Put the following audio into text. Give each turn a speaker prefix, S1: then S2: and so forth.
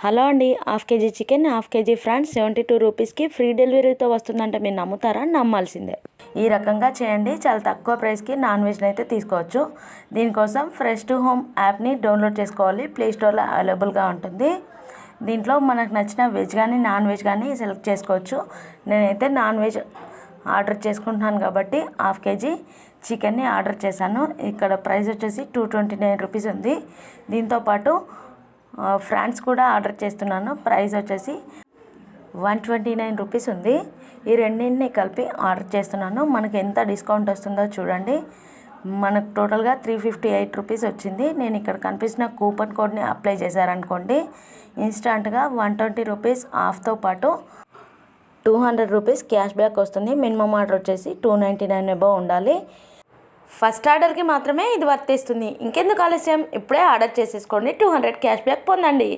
S1: Hello అండి half KG chicken half KG prawns seventy two రూపీస్కి free డెలివరీతో వస్తుందంటే మీరు నమ్ముతారా? నమ్మాల్సిందే. ఈ రకంగా చేయండి. చాలా తక్కువ ప్రైస్కి నాన్ వెజ్ని అయితే తీసుకోవచ్చు. దీనికోసం ఫ్రెష్ టు హోమ్ యాప్ని డౌన్లోడ్ చేసుకోవాలి. ప్లే స్టోర్లో అవైలబుల్గా ఉంటుంది. దీంట్లో మనకు నచ్చిన వెజ్ కానీ నాన్ వెజ్ కానీ సెలెక్ట్ చేసుకోవచ్చు. నేనైతే నాన్ వెజ్ ఆర్డర్ చేసుకుంటున్నాను కాబట్టి హాఫ్ కేజీ చికెన్ని ఆర్డర్ చేశాను. ఇక్కడ ప్రైస్ వచ్చేసి టూ ట్వంటీ నైన్ రూపీస్ ఉంది. దీంతోపాటు ఫ్రాన్స్ కూడా ఆర్డర్ చేస్తున్నాను. ప్రైస్ వచ్చేసి వన్ ట్వంటీ నైన్ రూపీస్ ఉంది. ఈ రెండింటిని కలిపి ఆర్డర్ చేస్తున్నాను. మనకి ఎంత డిస్కౌంట్ వస్తుందో చూడండి. మనకు టోటల్గా త్రీ ఫిఫ్టీ ఎయిట్ రూపీస్ వచ్చింది. నేను ఇక్కడ కనిపిస్తున్న కూపన్ కోడ్ని అప్లై చేశారనుకోండి. ఇన్స్టాంట్గా వన్ ట్వంటీ రూపీస్ ఆఫ్తో పాటు two hundred rupees cash back వస్తుంది. మినిమం ఆర్డర్ వచ్చేసి టూ నైంటీ నైన్ ఎబో ఉండాలి. ఫస్ట్ ఆర్డర్కి మాత్రమే ఇది వర్తిస్తుంది. ఇంకెందుకు ఆలస్యం? ఇప్పుడే ఆర్డర్ చేసేసుకోండి. టూ హండ్రెడ్ క్యాష్ బ్యాక్ పొందండి.